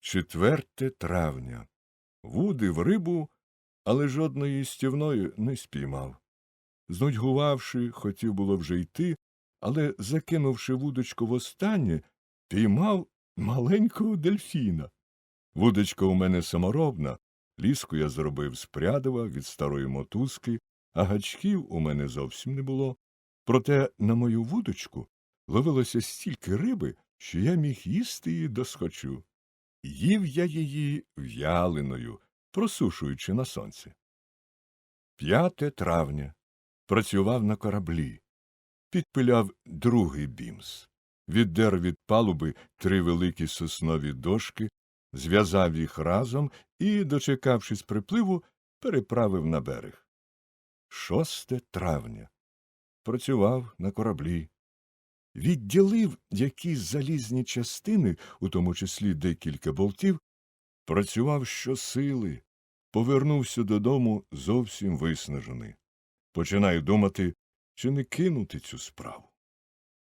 4 травня. Вудив рибу, але жодної стівної не спіймав. Знудьгувавши, хотів було вже йти, але, закинувши вудочку востаннє, піймав маленького дельфіна. Вудочка у мене саморобна, ліску я зробив з прядова від старої мотузки, а гачків у мене зовсім не було. Проте на мою вудочку ловилося стільки риби, що я міг їсти її досхочу. Їв я її в'яленою, просушуючи на сонці. 5 травня. Працював на кораблі. Підпиляв другий бімс. Віддер від палуби три великі соснові дошки, зв'язав їх разом і, дочекавшись припливу, переправив на берег. 6 травня. Працював на кораблі. Відділив якісь залізні частини, у тому числі декілька болтів, працював щосили, повернувся додому зовсім виснажений. Починаю думати, чи не кинути цю справу.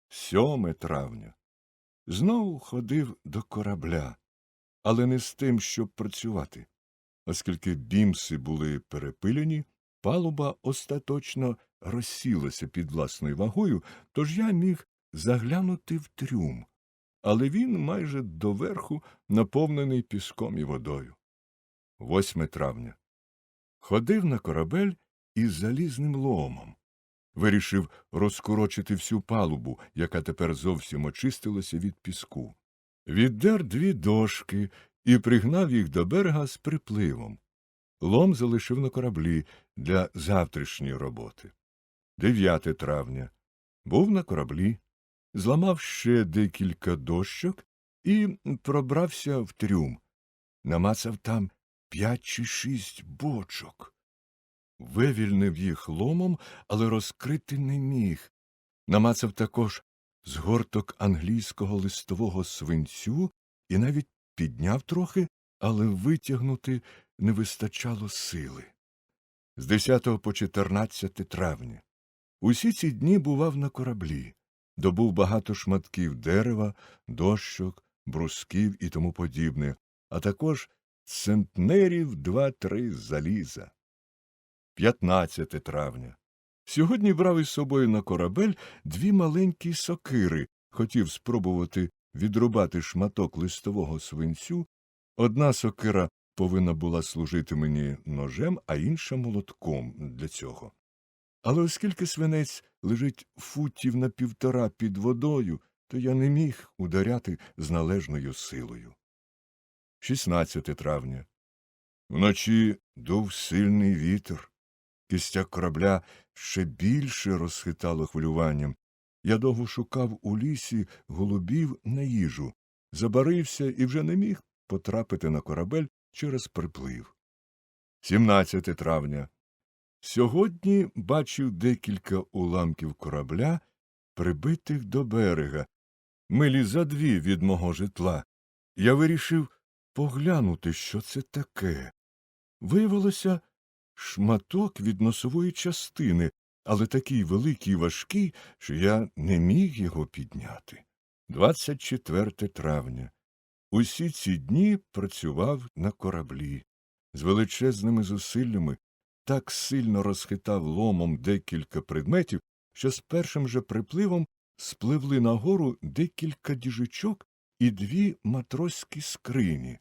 7 травня. Знову ходив до корабля, але не з тим, щоб працювати. Оскільки бімси були перепилені, палуба остаточно розсілася під власною вагою, тож я міг заглянути в трюм, але він майже доверху наповнений піском і водою. 8 травня. Ходив на корабель із залізним ломом. Вирішив розкорочити всю палубу, яка тепер зовсім очистилася від піску. Віддер дві дошки і пригнав їх до берега з припливом. Лом залишив на кораблі для завтрашньої роботи. 9 травня. Був на кораблі, зламав ще декілька дощок і пробрався в трюм. Намацав там п'ять чи шість бочок. Вивільнив їх ломом, але розкрити не міг. Намацав також згорток англійського листового свинцю і навіть підняв трохи, але витягнути не вистачало сили. З 10 по 14 травня. Усі ці дні бував на кораблі, добув багато шматків дерева, дощок, брусків і тому подібне, а також центнерів два-три заліза. 15 травня. Сьогодні брав із собою на корабель дві маленькі сокири, хотів спробувати відрубати шматок листового свинцю. Одна сокира повинна була служити мені ножем, а інша молотком для цього. Але оскільки свинець лежить футів на півтора під водою, то я не міг ударяти з належною силою. 16 травня. Вночі дув сильний вітер. Кістяк корабля ще більше розхитало хвилюванням. Я довго шукав у лісі голубів на їжу, забарився і вже не міг потрапити на корабель через приплив. 17 травня. Сьогодні бачив декілька уламків корабля, прибитих до берега, милі за дві від мого житла. Я вирішив поглянути, що це таке. Виявилося шматок від носової частини, але такий великий і важкий, що я не міг його підняти. 24 травня. Усі ці дні працював на кораблі. З величезними зусиллями так сильно розхитав ломом декілька предметів, що з першим же припливом спливли нагору декілька діжичок і дві матроські скрині.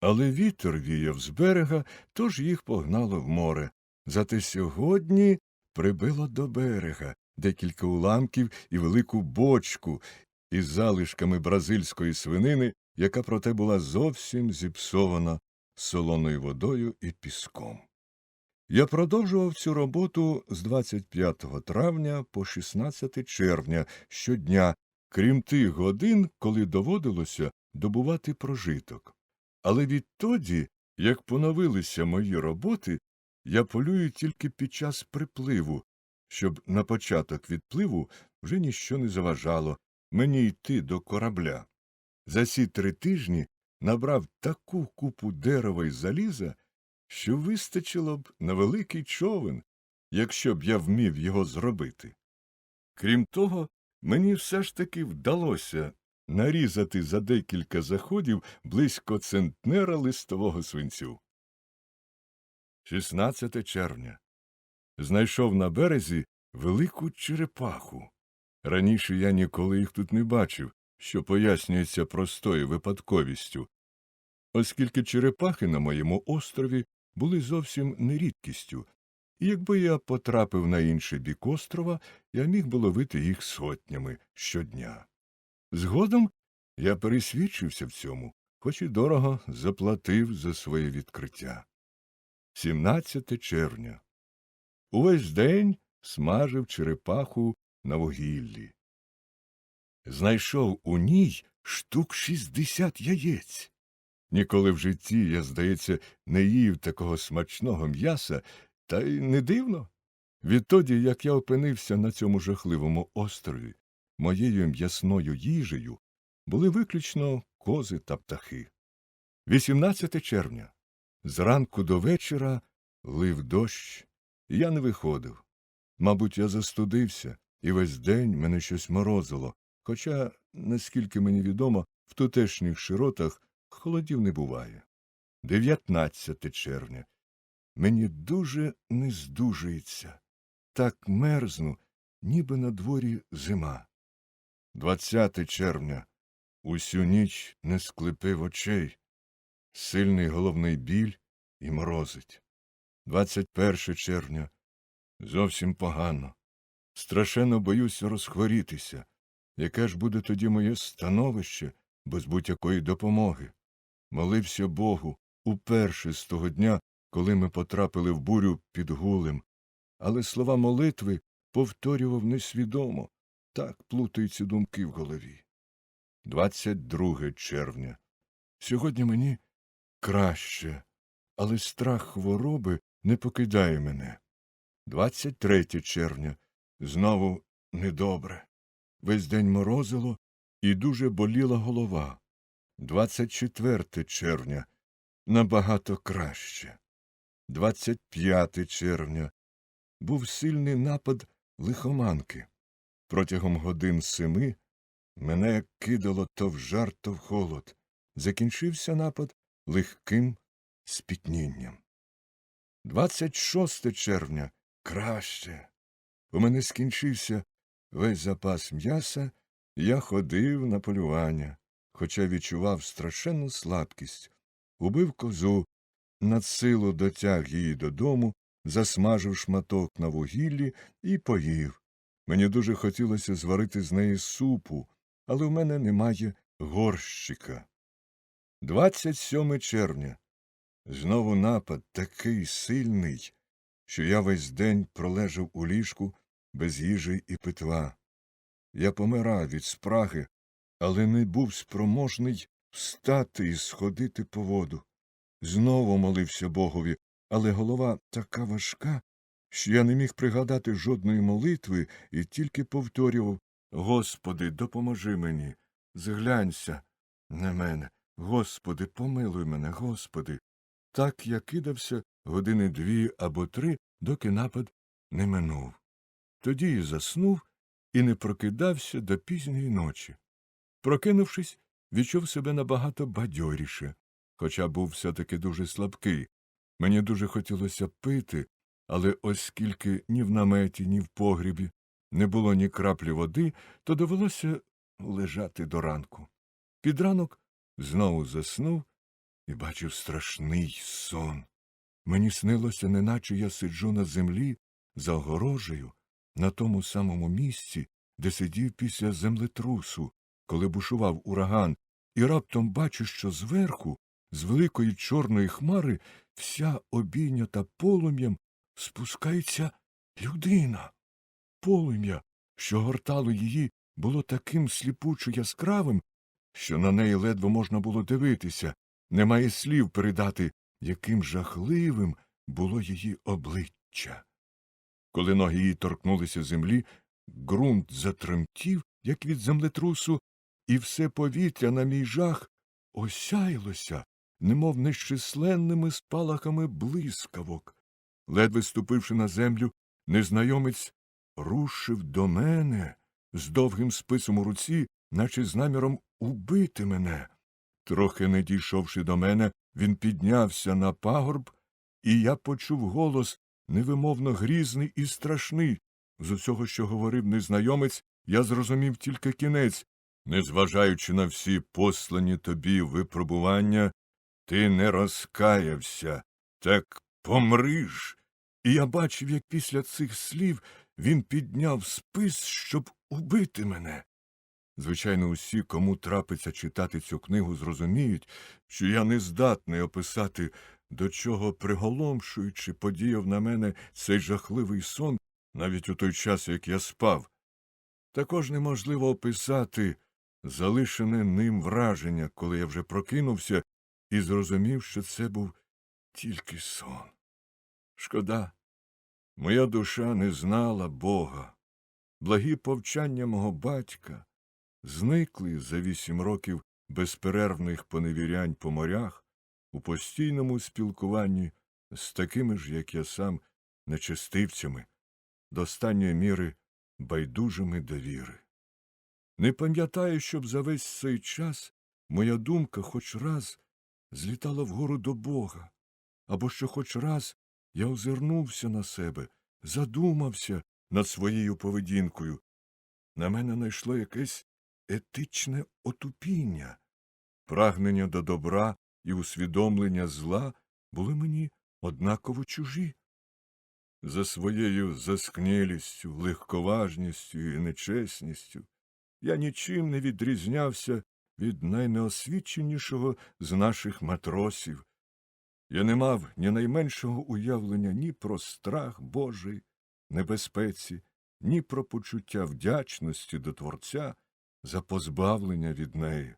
Але вітер віяв з берега, тож їх погнало в море. Зате сьогодні прибило до берега декілька уламків і велику бочку із залишками бразильської свинини, яка проте була зовсім зіпсована солоною водою і піском. Я продовжував цю роботу з 25 травня по 16 червня щодня, крім тих годин, коли доводилося добувати прожиток. Але відтоді, як поновилися мої роботи, я полюю тільки під час припливу, щоб на початок відпливу вже ніщо не заважало мені йти до корабля. За ці три тижні набрав таку купу дерева й заліза, що вистачило б на великий човен, якщо б я вмів його зробити. Крім того, мені все ж таки вдалося нарізати за декілька заходів близько центнера листового свинцю. 16 червня. Знайшов на березі велику черепаху. Раніше я ніколи їх тут не бачив, що пояснюється простою випадковістю, оскільки черепахи на моєму острові були зовсім не рідкістю, і якби я потрапив на інший бік острова, я міг би ловити їх сотнями щодня. Згодом я пересвідчився в цьому, хоч і дорого заплатив за своє відкриття. 17 червня. Увесь день смажив черепаху на вугіллі. Знайшов у ній штук шістдесят яєць. Ніколи в житті я, здається, не їв такого смачного м'яса, та й не дивно. Відтоді, як я опинився на цьому жахливому острові, моєю м'ясною їжею були виключно кози та птахи. 18 червня. Зранку до вечора лив дощ, і я не виходив. Мабуть, я застудився, і весь день мене щось морозило, хоча, наскільки мені відомо, в тутешніх широтах холодів не буває. 19 червня. Мені дуже не здужується. Так мерзну, ніби на дворі зима. 20 червня. Усю ніч не склепив очей. Сильний головний біль і морозить. 21 червня. Зовсім погано. Страшенно боюся розхворітися. Яке ж буде тоді моє становище без будь-якої допомоги? Молився Богу уперше з того дня, коли ми потрапили в бурю під гулем, але слова молитви повторював несвідомо, так плутаються думки в голові. 22 червня. Сьогодні мені краще, але страх хвороби не покидає мене. 23 червня. Знову недобре. Весь день морозило і дуже боліла голова. 24 червня. Набагато краще. 25 червня. Був сильний напад лихоманки. Протягом годин семи мене кидало то в жар, то в холод. Закінчився напад легким спітнінням. 26 червня краще. У мене скінчився весь запас м'яса, я ходив на полювання, хоча відчував страшенну слабкість, убив козу, надсилу дотяг її додому, засмажив шматок на вугіллі і поїв. Мені дуже хотілося зварити з неї супу, але в мене немає горщика. 27 червня. Знову напад такий сильний, що я весь день пролежав у ліжку без їжі і питва. Я помирав від спраги, але не був спроможний встати і сходити по воду. Знову молився Богові, але голова така важка, що я не міг пригадати жодної молитви і тільки повторював Господи, допоможи мені, зглянься на мене. Господи, помилуй мене, Господи. Так я кидався години дві або три, доки напад не минув. Тоді і заснув і не прокидався до пізньої ночі. Прокинувшись, відчув себе набагато бадьоріше, хоча був все таки дуже слабкий. Мені дуже хотілося пити, але оскільки ні в наметі, ні в погрібі не було ні краплі води, то довелося лежати до ранку. Під ранок знову заснув і бачив страшний сон. Мені снилося, неначе я сиджу на землі за огорожею, на тому самому місці, де сидів після землетрусу, коли бушував ураган, і раптом бачу, що зверху, з великої чорної хмари, вся обійнята полум'ям, спускається людина. Полум'я, що гортало її, було таким сліпучо яскравим, що на неї ледве можна було дивитися, немає слів передати, яким жахливим було її обличчя. Коли ноги її торкнулися землі, ґрунт затремтів, як від землетрусу, і все повітря на мій жах осяялося, немов нещисленними спалахами блискавок. Ледве ступивши на землю, незнайомець рушив до мене з довгим списом у руці, наче з наміром убити мене. Трохи не дійшовши до мене, він піднявся на пагорб, і я почув голос невимовно грізний і страшний. З усього, що говорив незнайомець, я зрозумів тільки кінець. Незважаючи на всі послані тобі випробування, ти не розкаявся, так помриш. І я бачив, як після цих слів він підняв спис, щоб убити мене. Звичайно, усі, кому трапиться читати цю книгу, зрозуміють, що я не здатний описати, до чого приголомшуючи подіяв на мене цей жахливий сон, навіть у той час, як я спав. Також неможливо описати залишене ним враження, коли я вже прокинувся і зрозумів, що це був тільки сон. Шкода, моя душа не знала Бога. Благі повчання мого батька зникли за вісім років безперервних поневірянь по морях у постійному спілкуванні з такими ж, як я сам, нечестивцями, до останньої міри байдужими до віри. Не пам'ятаю, щоб за весь цей час моя думка хоч раз злітала вгору до Бога, або що хоч раз я озирнувся на себе, задумався над своєю поведінкою. На мене найшло якесь етичне отупіння. Прагнення до добра і усвідомлення зла були мені однаково чужі. За своєю заскнілістю, легковажністю і нечесністю я нічим не відрізнявся від найнеосвіченішого з наших матросів. Я не мав ні найменшого уявлення ні про страх Божий, небезпеці, ні про почуття вдячності до Творця за позбавлення від неї.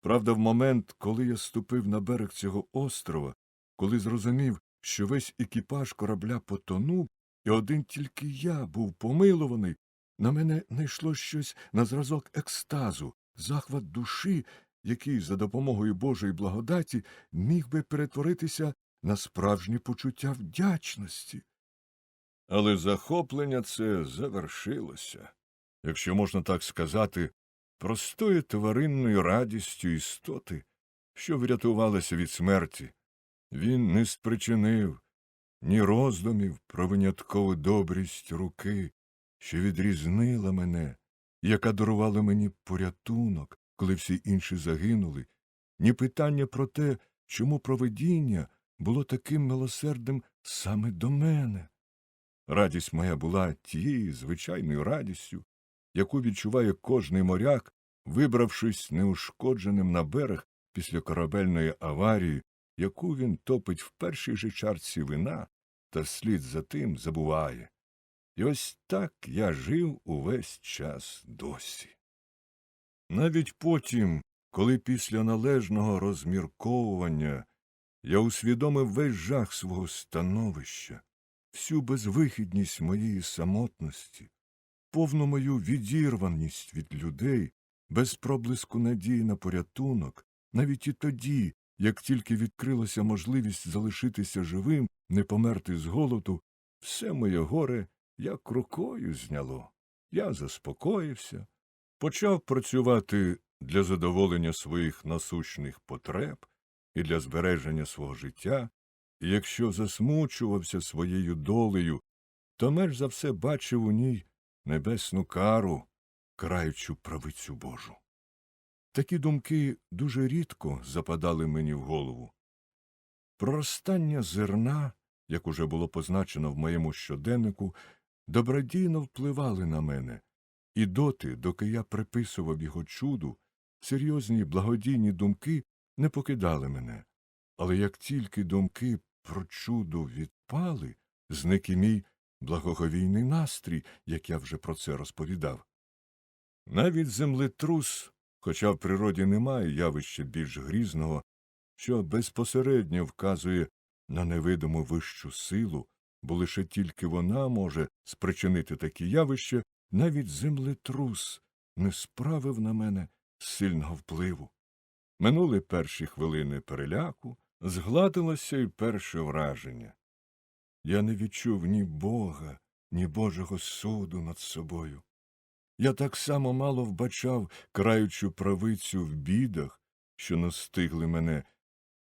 Правда, в момент, коли я ступив на берег цього острова, коли зрозумів, що весь екіпаж корабля потонув, і один тільки я був помилуваний, на мене найшло щось на зразок екстазу, захват душі, який за допомогою Божої благодаті міг би перетворитися на справжнє почуття вдячності. Але захоплення це завершилося, якщо можна так сказати, простою тваринною радістю істоти, що врятувалася від смерті. Він не спричинив ні роздумів про виняткову добрість руки, що відрізнила мене, яка дарувала мені порятунок, коли всі інші загинули, ні питання про те, чому провидіння було таким милосердним саме до мене. Радість моя була тією звичайною радістю, яку відчуває кожний моряк, вибравшись неушкодженим на берег після корабельної аварії, яку він топить в першій же чарці вина та вслід за тим забуває. І ось так я жив увесь час досі. Навіть потім, коли після належного розмірковування я усвідомив весь жах свого становища, всю безвихідність моєї самотності, повну мою відірваність від людей, без проблиску надії на порятунок, навіть і тоді, як тільки відкрилася можливість залишитися живим, не померти з голоду, все моє горе як рукою зняло. Я заспокоївся, почав працювати для задоволення своїх насущних потреб і для збереження свого життя, і якщо засмучувався своєю долею, то меж за все бачив у ній небесну кару, краючу правицю Божу. Такі думки дуже рідко западали мені в голову. Проростання зерна, як уже було позначено в моєму щоденнику, добродійно впливали на мене, і доти, доки я приписував його чуду, серйозні благодійні думки не покидали мене. Але як тільки думки про чудо відпали, зник і мій благоговійний настрій, як я вже про це розповідав. Навіть землетрус, хоча в природі немає явища більш грізного, що безпосередньо вказує на невидиму вищу силу, бо лише тільки вона може спричинити такі явища, навіть землетрус не справив на мене сильного впливу. Минули перші хвилини переляку, згладилося й перше враження. Я не відчув ні Бога, ні Божого суду над собою. Я так само мало вбачав краючу правицю в бідах, що настигли мене,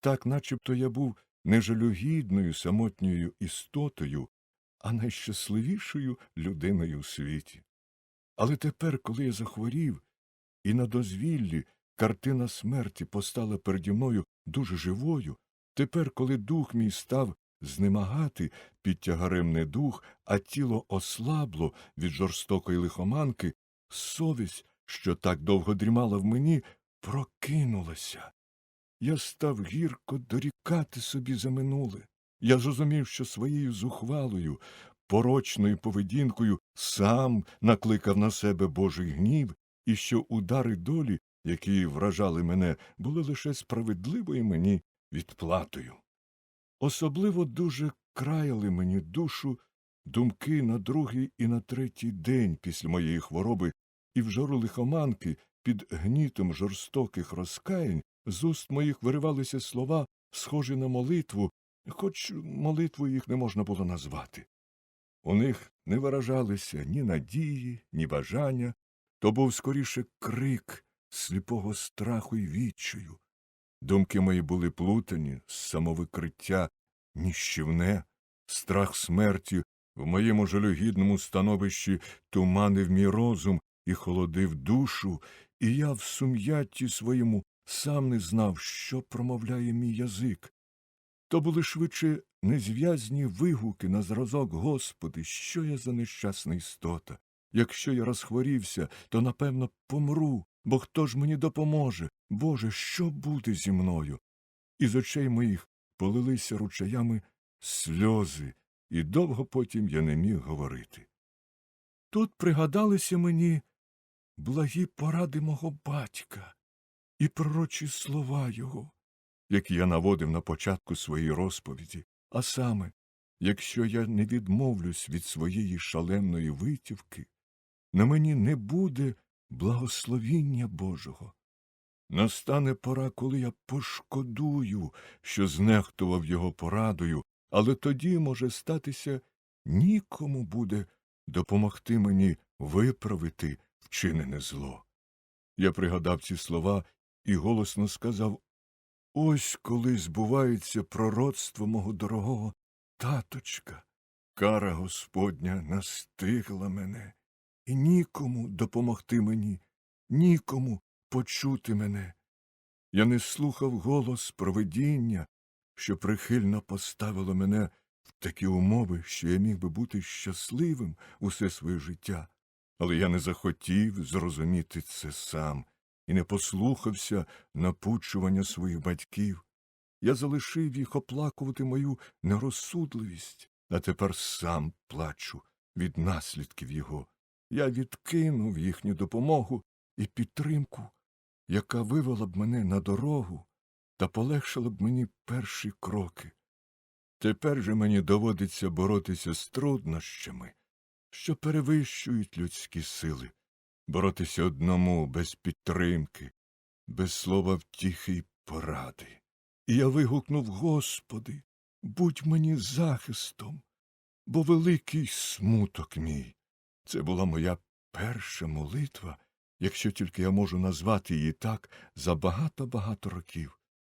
так начебто я був не жалюгідною самотньою істотою, а найщасливішою людиною у світі. Але тепер, коли я захворів, і на дозвіллі картина смерті постала переді мною дуже живою, тепер, коли дух мій став знемагати під тягарем недух, а тіло ослабло від жорстокої лихоманки, совість, що так довго дрімала в мені, прокинулася. Я став гірко дорікати собі за минуле. Я зрозумів, що своєю зухвалою, порочною поведінкою сам накликав на себе Божий гнів, і що удари долі, які вражали мене, були лише справедливою мені відплатою. Особливо дуже краяли мені душу думки на другий і на третій день після моєї хвороби, і в жару лихоманки під гнітом жорстоких розкаянь з уст моїх виривалися слова, схожі на молитву, хоч молитвою їх не можна було назвати. У них не виражалися ні надії, ні бажання, то був скоріше крик сліпого страху й відчаю. Думки мої були плутані, самовикриття ніщівне, страх смерті в моєму жалюгідному становищі туманив мій розум і холодив душу, і я в сум'ятті своєму сам не знав, що промовляє мій язик. То були швидше незв'язні вигуки на зразок Господи, що я за нещасна істота. Якщо я розхворівся, то напевно помру, бо хто ж мені допоможе? Боже, що буде зі мною? Із очей моїх полилися ручаями сльози, і довго потім я не міг говорити. Тут пригадалися мені благі поради мого батька і пророчі слова його, які я наводив на початку своєї розповіді, а саме, якщо я не відмовлюсь від своєї шаленої витівки, на мені не буде благословіння Божого. Настане пора, коли я пошкодую, що знехтував його порадою, але тоді може статися нікому буде допомогти мені виправити вчинене зло. Я пригадав ці слова і голосно сказав Ось коли збувається пророцтво мого дорогого таточка. Кара Господня настигла мене, і нікому допомогти мені, нікому почути мене. Я не слухав голос провидіння, що прихильно поставило мене в такі умови, що я міг би бути щасливим усе своє життя, але я не захотів зрозуміти це сам і не послухався напучування своїх батьків. Я залишив їх оплакувати мою нерозсудливість, а тепер сам плачу від наслідків його. Я відкинув їхню допомогу і підтримку, яка вивела б мене на дорогу та полегшила б мені перші кроки. Тепер же мені доводиться боротися з труднощами, що перевищують людські сили, боротися одному без підтримки, без слова втіхи й поради. І я вигукнув Господи, будь мені захистом, бо великий смуток мій. Це була моя перша молитва, якщо тільки я можу назвати її так за багато-багато років.